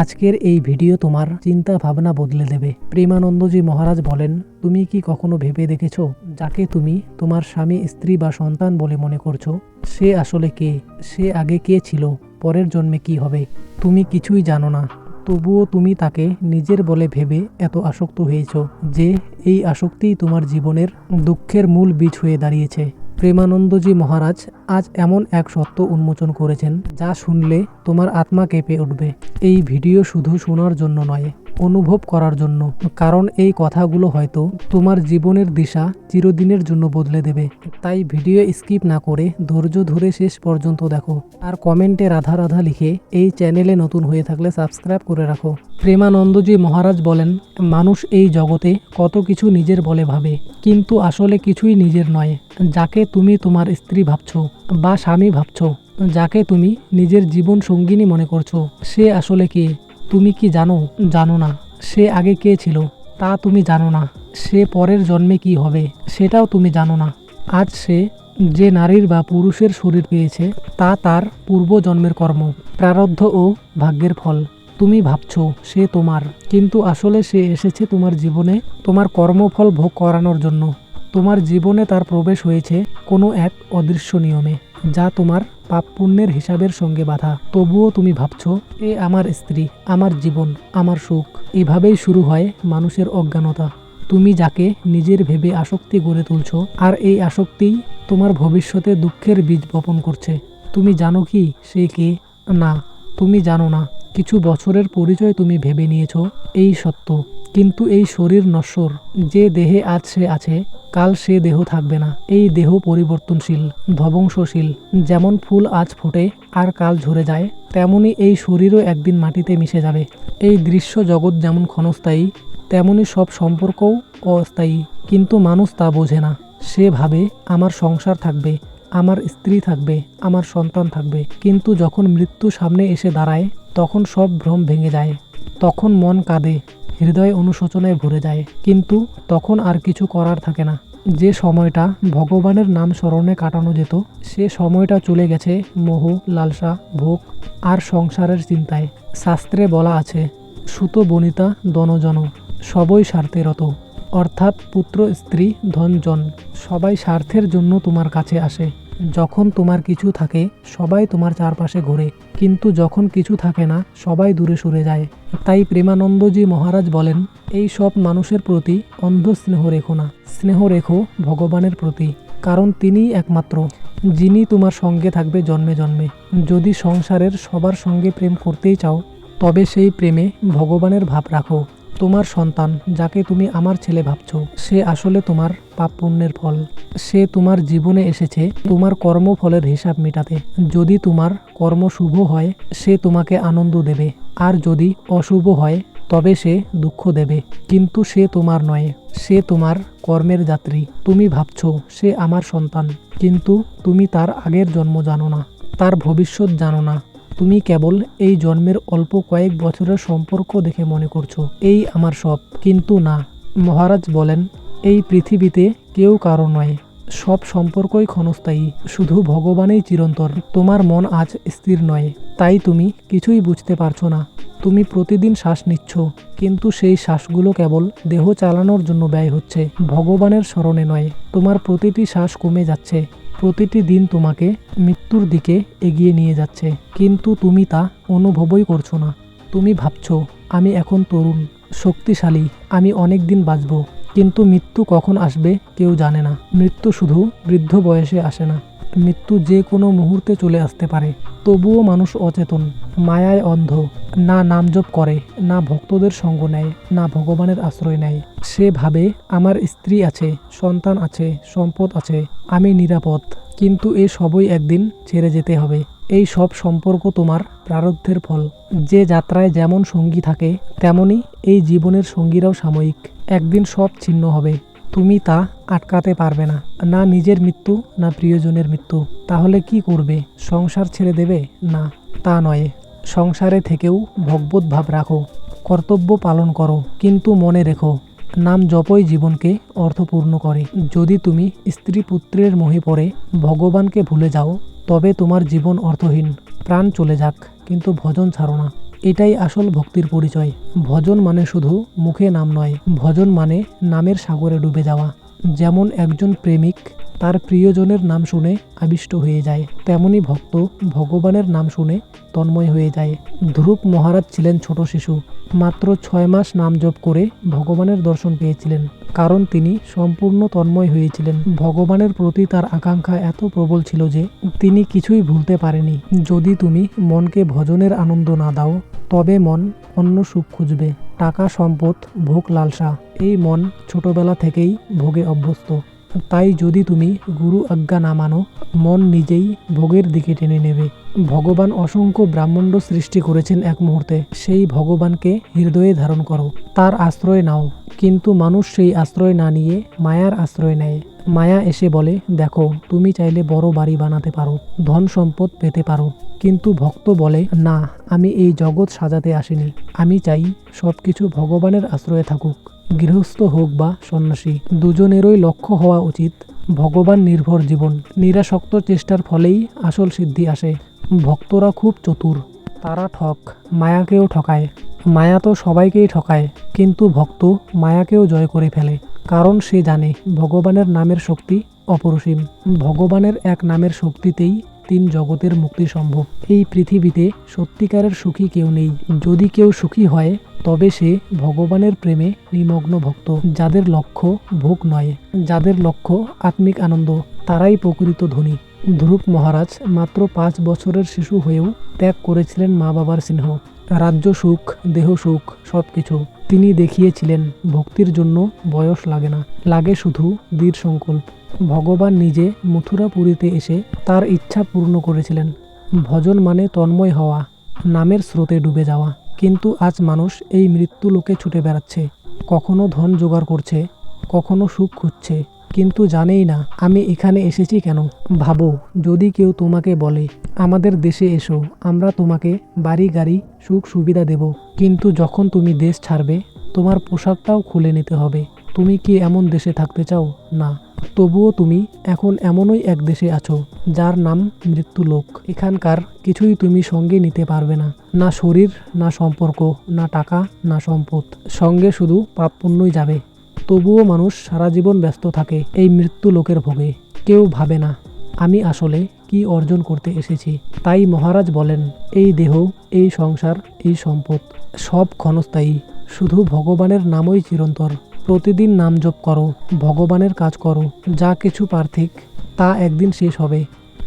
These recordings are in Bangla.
আজকের এই ভিডিও তোমার চিন্তা ভাবনা বদলে দেবে। প্রেমানন্দজি মহারাজ বলেন, তুমি কি কখনো ভেবে দেখেছ যাকে তুমি তোমার স্বামী, স্ত্রী বা সন্তান বলে মনে করছ? সে আসলে কে? সে আগে কে ছিল? পরের জন্মে কি হবে? তুমি কিছুই জানো না। তবুও তুমি তাকে নিজের বলে ভেবে এত আসক্ত হয়েছ যে এই আসক্তিই তোমার জীবনের দুঃখের মূল বীজ হয়ে দাঁড়িয়েছে। প্রেমানন্দজি মহারাজ আজ এমন এক সত্য উন্মোচন করেছেন যা শুনলে তোমার আত্মা কেঁপে উঠবে। এই ভিডিও শুধু শোনার জন্য নয় অনুভব করার জন্য। কারণ এই কথাগুলো হয়তো তোমার জীবনের দিশা চিরদিনের জন্য বদলে দেবে। তাই ভিডিও স্কিপ না করে ধৈর্য ধরে শেষ পর্যন্ত দেখো। আর কমেন্টে রাধা রাধা লিখে এই চ্যানেলে নতুন হয়ে থাকলে সাবস্ক্রাইব করে রাখো। প্রেমানন্দজি মহারাজ বলেন, মানুষ এই জগতে কত কিছু নিজের বলে ভাবে, কিন্তু আসলে কিছুই নিজের নয়। যাকে তুমি তোমার স্ত্রী ভাবছ বা স্বামী ভাবছ, যাকে তুমি নিজের জীবন সঙ্গিনী মনে করছ, সে আসলে কে? তুমি কি জানো জানো না? সে আগে কে ছিল? তা তুমি জানো না। সে পরের জন্মে কি হবে, সেটাও তুমি জানো না। আজ সে যে নারীর বা পুরুষের শরীর পেয়েছে, তা তার পূর্বজন্মের কর্ম, প্রারব্ধ ও ভাগ্যের ফল। তুমি ভাবছ, সে তোমার। কিন্তু আসলে সে এসেছে তোমার জীবনে, তোমার কর্মফল ভোগ করানোর জন্য। তোমার জীবনে তার প্রবেশ হয়েছে কোনো এক অদৃশ্য নিয়মে। যা তোমার পাপ পুণ্যের হিসাবের সঙ্গে বাধা। তবুও তুমি ভাবছ, এ আমার স্ত্রী, আমার জীবন, আমার সুখ। এভাবেই শুরু হয় মানুষের অজ্ঞানতা। তুমি যাকে নিজের ভেবে আসক্তি গড়ে তুলছ, আর এই আসক্তিই তোমার ভবিষ্যতে দুঃখের বীজ বপন করছে। তুমি জানো কি, সে কে? না, তুমি জানো না। কিছু বছরের পরিচয় তুমি ভেবে নিয়েছো, এই সত্য। কিন্তু এই শরীর নশ্বর, যে দেহে আজ সে আছে, কাল সে দেহ থাকবে না। এই দেহ পরিবর্তনশীল, ধ্বংসশীল, যেমন ফুল আজ ফোটে আর কাল ঝরে যায়, তেমনি এই শরীরও একদিন মাটিতে মিশে যাবে। এই দৃশ্য জগৎ যেমন ক্ষণস্থায়ী, তেমনি সব সম্পর্কও অস্থায়ী। কিন্তু মানুষ তা বোঝে না। সে ভাবে, আমার সংসার থাকবে, আমার স্ত্রী থাকবে, আমার সন্তান থাকবে। কিন্তু যখন মৃত্যু সামনে এসে দাঁড়ায় তখন সব ভ্রম ভেঙে যায়। তখন মন কাঁদে, হৃদয় অনুশোচনায় ভরে যায়। কিন্তু তখন আর কিছু করার থাকে না। যে সময়টা ভগবানের নাম স্মরণে কাটানো যেত, সে সময়টা চলে গেছে মোহ, লালসা, ভোগ আর সংসারের চিন্তায়। শাস্ত্রে বলা আছে, সুত বনিতা দনজন, সবই স্বার্থে রত। অর্থাৎ পুত্র, স্ত্রী, ধনজন, সবাই স্বার্থের জন্য তোমার কাছে আসে। যখন তোমার কিছু থাকে, সবাই তোমার চারপাশে ঘোরে। কিন্তু যখন কিছু থাকে না, সবাই দূরে সরে যায়। তাই প্রেমানন্দজি মহারাজ বলেন, এই সব মানুষের প্রতি অন্ধ স্নেহ রেখো না। স্নেহ রেখো ভগবানের প্রতি, কারণ তিনিই একমাত্র, যিনি তোমার সঙ্গে থাকবে জন্মে জন্মে। যদি সংসারের সবার সঙ্গে প্রেম করতেই চাও, তবে সেই প্রেমে ভগবানের ভাব রাখো। তোমার সন্তান, যাকে তুমি আমার ছেলে ভাবছ, সে আসলে তোমার পাপ পুণ্যের ফল। সে তোমার জীবনে এসেছে, তোমার কর্মফলের হিসাব মেটাতে। যদি তোমার কর্ম শুভ হয়, সে তোমাকে আনন্দ দেবে। আর যদি অশুভ হয়, তবে সে দুঃখ দেবে। কিন্তু সে তোমার নয়, সে তোমার কর্মের যাত্রী। তুমি ভাবছ, সে আমার সন্তান। কিন্তু তুমি তার আগের জন্ম জানো না, তার ভবিষ্যৎ জানো না। তুমি কেবল এই জন্মের অল্প কয়েক বছরের সম্পর্ক দেখে মনে করছ। এই আমার সব। কিন্তু না, মহারাজ বলেন, এই পৃথিবীতে কেউ কারও নয়। সব সম্পর্কই ক্ষণস্থায়ী, শুধু ভগবানই চিরন্তর তোমার মন আজ স্থির নয়। তাই তুমি কিছুই বুঝতে পারছ না। তুমি প্রতিদিন শ্বাস নিচ্ছ, কিন্তু সেই শ্বাসগুলো কেবল দেহ চালানোর জন্য ব্যয় হচ্ছে। ভগবানের স্মরণে নয়, তোমার প্রতিটি শ্বাস কমে যাচ্ছে। প্রতিটি দিন তোমাকে মৃত্যুর দিকে এগিয়ে নিয়ে যাচ্ছে। কিন্তু তুমি তা অনুভবই করছ না। তুমি ভাবছ, আমি এখন তরুণ, শক্তিশালী, আমি অনেক দিন বাঁচব। কিন্তু মৃত্যু কখন আসবে কেউ জানে না। মৃত্যু শুধু বৃদ্ধ বয়সে আসে না। মৃত্যু যে কোনো মুহূর্তে চলে আসতে পারে। তবুও মানুষ অচেতন, মায়ায় অন্ধ, না নাম জপ করে, না ভক্তদের সঙ্গ নেয়, না ভগবানের আশ্রয় নেয়। সে ভাবে, আমার স্ত্রী আছে, সন্তান আছে, সম্পদ আছে, আমি নিরাপদ। কিন্তু এ সবই একদিন ছেড়ে যেতে হবে। এই সব সম্পর্ক তোমার প্রারব্ধের ফল। যে যাত্রায় যেমন সঙ্গী থাকে, তেমনি এই জীবনের সঙ্গীরাও সাময়িক। একদিন সব ছিন্ন হবে। তুমি তা আটকাতে পারবে না। না নিজের মৃত্যু, না প্রিয়জনের মৃত্যু। তাহলে কি করবে? সংসার ছেড়ে দেবে? না, তা নয়। সংসারে থেকেও ভগবত ভাব রাখো। কর্তব্য পালন করো, কিন্তু মনে রেখো, নাম জপই জীবনকে অর্থপূর্ণ করে। যদি তুমি স্ত্রী পুত্রের মোহে পড়ে, ভগবানকে ভুলে যাও, তবে তোমার জীবন অর্থহীন। প্রাণ চলে যাক, কিন্তু ভজন ছাড়ো না। এটাই আসল ভক্তির পরিচয়। ভজন মানে শুধু মুখে নাম নয়, ভজন মানে নামের সাগরে ডুবে যাওয়া। যেমন একজন প্রেমিক তার প্রিয়জনের নাম শুনে আবিষ্ট হয়ে যায়। তেমনি ভক্ত ভগবানের নাম শুনে তন্ময় হয়ে যায়। ধ্রুব মহারাজ ছিলেন ছোট শিশু। মাত্র ছয় মাস নাম জপ করে ভগবানের দর্শন পেয়েছিলেন। কারণ তিনি সম্পূর্ণ তন্ময় হয়েছিলেন। ভগবানের প্রতি তার আকাঙ্ক্ষা এত প্রবল ছিল যে তিনি কিছুই ভুলতে পারেনি যদি তুমি মনকে ভজনের আনন্দ না দাও, তবে মন অন্য সুখ খুঁজবে। টাকা সম্পদ, ভোগ লালসা, এই মন ছোটবেলা থেকেই ভোগে অভ্যস্ত। তাই যদি তুমি গুরু আজ্ঞা না মানো, মন নিজেই ভোগের দিকে টেনে নেবে। ভগবান অসংখ্য ব্রাহ্মণ্ড সৃষ্টি করেছেন এক মুহূর্তে। সেই ভগবানকে হৃদয়ে ধারণ করো, তার আশ্রয় নাও। কিন্তু মানুষ সেই আশ্রয় না নিয়ে মায়ার আশ্রয় নেয়। মায়া এসে বলে, দেখো, তুমি চাইলে বড় বাড়ি বানাতে পারো, ধন সম্পদ পেতে পারো। কিন্তু ভক্ত বলে, না, আমি এই জগৎ সাজাতে আসিনি। আমি চাই সবকিছু ভগবানের আশ্রয়ে থাকুক। গৃহস্থ হোক বা সন্ন্যাসী, দুজনেরই লক্ষ্য হওয়া উচিত ভগবান নির্ভর জীবন। নিরাসক্ত চেষ্টার ফলেই আসল সিদ্ধি আসে। ভক্তরা খুব চতুর। তারা ঠক, মায়াকেও ঠকায়। মায়া তো সবাইকেই ঠকায়, কিন্তু ভক্ত মায়াকেও জয় করে ফেলে, কারণ সে জানে ভগবানের নামের শক্তি অপরসীম। ভগবানের এক নামের শক্তিতেই তিন জগতের মুক্তি সম্ভব। এই পৃথিবীতে সত্যিকারের সুখী কেউ নেই। যদি কেউ সুখী হয়, তবে সে ভগবানের প্রেমে নিমগ্ন ভক্ত, যাদের লক্ষ্য ভোগ নয়, যাদের লক্ষ্য আত্মিক আনন্দ, তারাই প্রকৃত ধনী। ধ্রুব মহারাজ মাত্র পাঁচ বছরের শিশু হয়েও ত্যাগ করেছিলেন মা বাবার সিংহ রাজ্য সুখ, দেহ সুখ সব কিছু তিনি দেখিয়েছিলেন, ভক্তির জন্য বয়স লাগে না, লাগে শুধু দৃঢ় সংকল্প। ভগবান নিজে মথুরাপুরীতে এসে তার ইচ্ছা পূর্ণ করেছিলেন, ভজন মানে তন্ময় হওয়া, নামের স্রোতে ডুবে যাওয়া। কিন্তু আজ মানুষ এই মৃত্যু লোকে ছুটে বেড়াচ্ছে, কখনো ধন জোগাড় করছে, কখনো সুখ খুঁজছে। কিন্তু জানেই না আমি এখানে এসেছি কেন। ভাবো, যদি কেউ তোমাকে বলে, আমাদের দেশে এসো, আমরা তোমাকে বাড়ি, গাড়ি, সুখ, সুবিধা দেব। কিন্তু যখন তুমি দেশ ছাড়বে, তোমার পোশাকটাও খুলে নিতে হবে। তুমি কি এমন দেশে থাকতে চাও? না, তবুও তুমি এখন এমনই এক দেশে আছো, যার নাম মৃত্যুলোক। এখানকার কিছুই তুমি সঙ্গে নিতে পারবে না। না শরীর, না সম্পর্ক, না টাকা, না সম্পদ। সঙ্গে শুধু পাপ পুণ্যই যাবে। তবুও মানুষ সারা জীবন ব্যস্ত থাকে এই মৃত্যু লোকের ভোগে। কেউ ভাবে না, আমি আসলে কি অর্জন করতে এসেছি? তাই মহারাজ বলেন, এই দেহ, এই সংসার, এই সম্পদ, সব ক্ষণস্থায়ী। শুধু ভগবানের নামই চিরন্তর প্রতিদিন নাম জপ করো, ভগবানের কাজ করো, যা কিছু পার্থিক, তা একদিন শেষ হবে।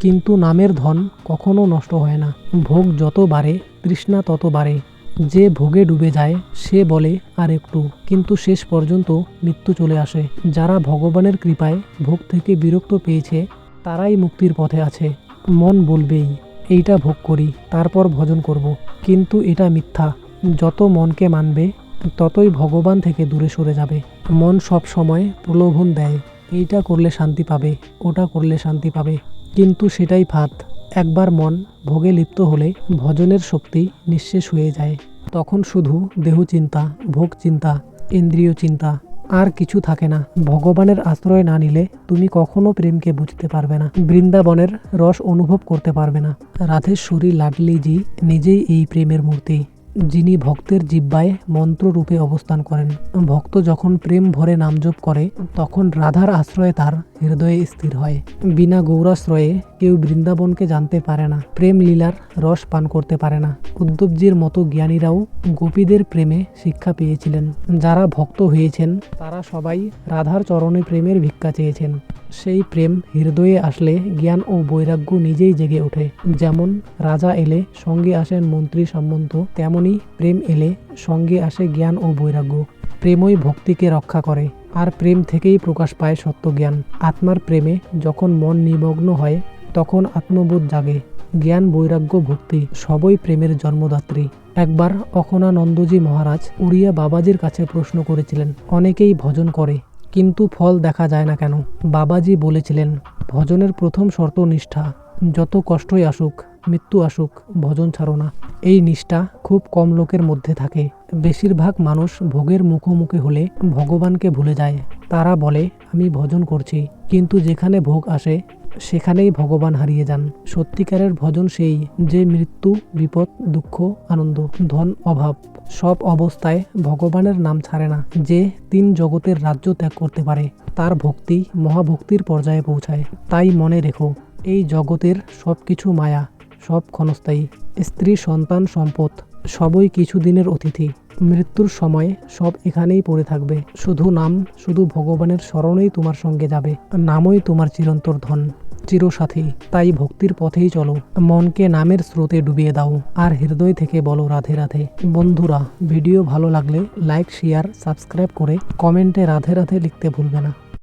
কিন্তু নামের ধন কখনো নষ্ট হয় না। ভোগ যত বাড়ে, তৃষ্ণা তত বাড়ে। যে ভোগে ডুবে যায়, সে বলে, আর একটু। কিন্তু শেষ পর্যন্ত মৃত্যু চলে আসে। যারা ভগবানের কৃপায় ভোগ থেকে বিরক্ত পেয়েছে, তারাই মুক্তির পথে আছে। মন বলবেই, এইটা ভোগ করি, তারপর ভজন করব। কিন্তু এটা মিথ্যা। যত মনকে মানবে, ততই ভগবান থেকে দূরে সরে যাবে। মন সব সময় প্রলোভন দেয়। এইটা করলে শান্তি পাবে, ওটা করলে শান্তি পাবে। কিন্তু সেটাই ফাঁদ। একবার মন ভোগে লিপ্ত হলে ভজনের শক্তি নিঃশেষ হয়ে যায়। তখন শুধু দেহ চিন্তা, ভোগ চিন্তা, ইন্দ্রিয় চিন্তা আর কিছু থাকে না। ভগবানের আশ্রয় না নিলে তুমি কখনো প্রেমকে বুঝতে পারবে না। বৃন্দাবনের রস অনুভব করতে পারবে না। রাধেশ্বরী লাডলিজি নিজেই এই প্রেমের মূর্তি। যিনি ভক্তের জিব্বায় মন্ত্ররূপে অবস্থান করেন। ভক্ত যখন প্রেম ভরে নামজপ করে, তখন রাধার আশ্রয়ে তার হৃদয়ে স্থির হয়। বিনা গৌরাশ্রয়ে কেউ বৃন্দাবনকে জানতে পারে না, প্রেম লীলার রস পান করতে পারে না। উদ্ধবজির মতো জ্ঞানীরাও গোপীদের প্রেমে শিক্ষা পেয়েছিলেন। যারা ভক্ত হয়েছেন, তারা সবাই রাধার চরণে প্রেমের ভিক্ষা চেয়েছেন। সেই প্রেম হৃদয়ে আসলে জ্ঞান ও বৈরাগ্য নিজেই জেগে ওঠে। যেমন রাজা এলে সঙ্গে আসেন মন্ত্রী সামন্ত, তেমনি প্রেম এলে সঙ্গে আসে জ্ঞান ও বৈরাগ্য। প্রেমই ভক্তিকে রক্ষা করে, আর প্রেম থেকেই প্রকাশ পায় সত্যজ্ঞান। আত্মার প্রেমে যখন মন নিমগ্ন হয়, তখন আত্মবোধ জাগে। জ্ঞান, বৈরাগ্য, ভক্তি সবই প্রেমের জন্মদাত্রী। একবার অখনানন্দজি মহারাজ উড়িয়া বাবাজির কাছে প্রশ্ন করেছিলেন, অনেকেই ভজন করে কিন্তু ফল দেখা যায় না কেন? বাবাজি বলেছিলেন, ভজনের প্রথম শর্ত নিষ্ঠা। যত কষ্টই আসুক, মৃত্যু আসুক, ভজন ছাড়ো না। এই নিষ্ঠা খুব কম লোকের মধ্যে থাকে। বেশিরভাগ মানুষ ভোগের মুখোমুখি হলে ভগবানকে ভুলে যায়। তারা বলে, আমি ভজন করছি, কিন্তু যেখানে ভোগ আসে, সেখানেই ভগবান হারিয়ে যান। সত্যিকারের ভজন সেই যে মৃত্যু, বিপদ, দুঃখ, আনন্দ, ধন, অভাব। সব অবস্থায় ভগবানের নাম ছাড়ে না যে তিন জগতের রাজ্য ত্যাগ করতে পারে। তার ভক্তি মহাভক্তির পর্যায়ে পৌঁছায়। তাই মনে রেখো, এই জগতের সব কিছু মায়া, সব ক্ষণস্থায়ী। স্ত্রী, সন্তান, সম্পদ, সবই কিছুদিনের অতিথি। মৃত্যুর সময় সব এখানেই পড়ে থাকবে। শুধু নাম, শুধু ভগবানের স্মরণেই তোমার সঙ্গে যাবে। নামই তোমার চিরন্তর ধন। চিরসাথী, তাই ভক্তির পথেই চলো। মনকে নামের স্রোতে ডুবিয়ে দাও, আর হৃদয় থেকে বলো, রাধে রাধে। বন্ধুরা, ভিডিও ভালো লাগলে লাইক, শেয়ার, সাবস্ক্রাইব করে কমেন্টে রাধে রাধে লিখতে ভুলবে না।